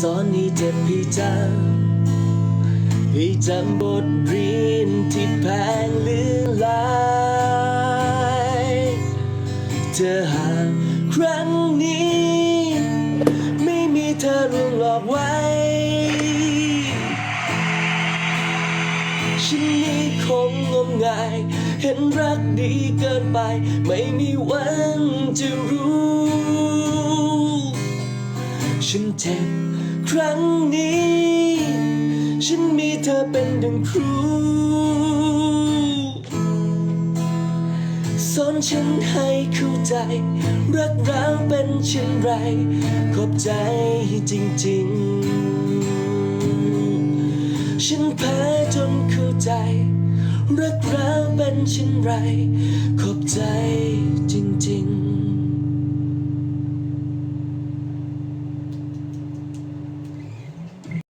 สอนให้เจ็บให้จำให้จำบทเรียนที่แพงเหลือหลายเธอหากครั้งนี้ ไม่มีเธอร่วงหลอกไว้ ฉันนี้คงงมงาย เห็นรักดีเกินไป ไม่มีวันจะรู้ ฉันเจ็บครั้งนี้ ฉันมีเธอเป็นดังครูสอนฉันให้เข้าใจ รักเราเป็นเช่นไร ขอบใจจริงๆ ฉันแพ้จนเข้าใจ รักเราเป็นเช่นไร ขอบใจ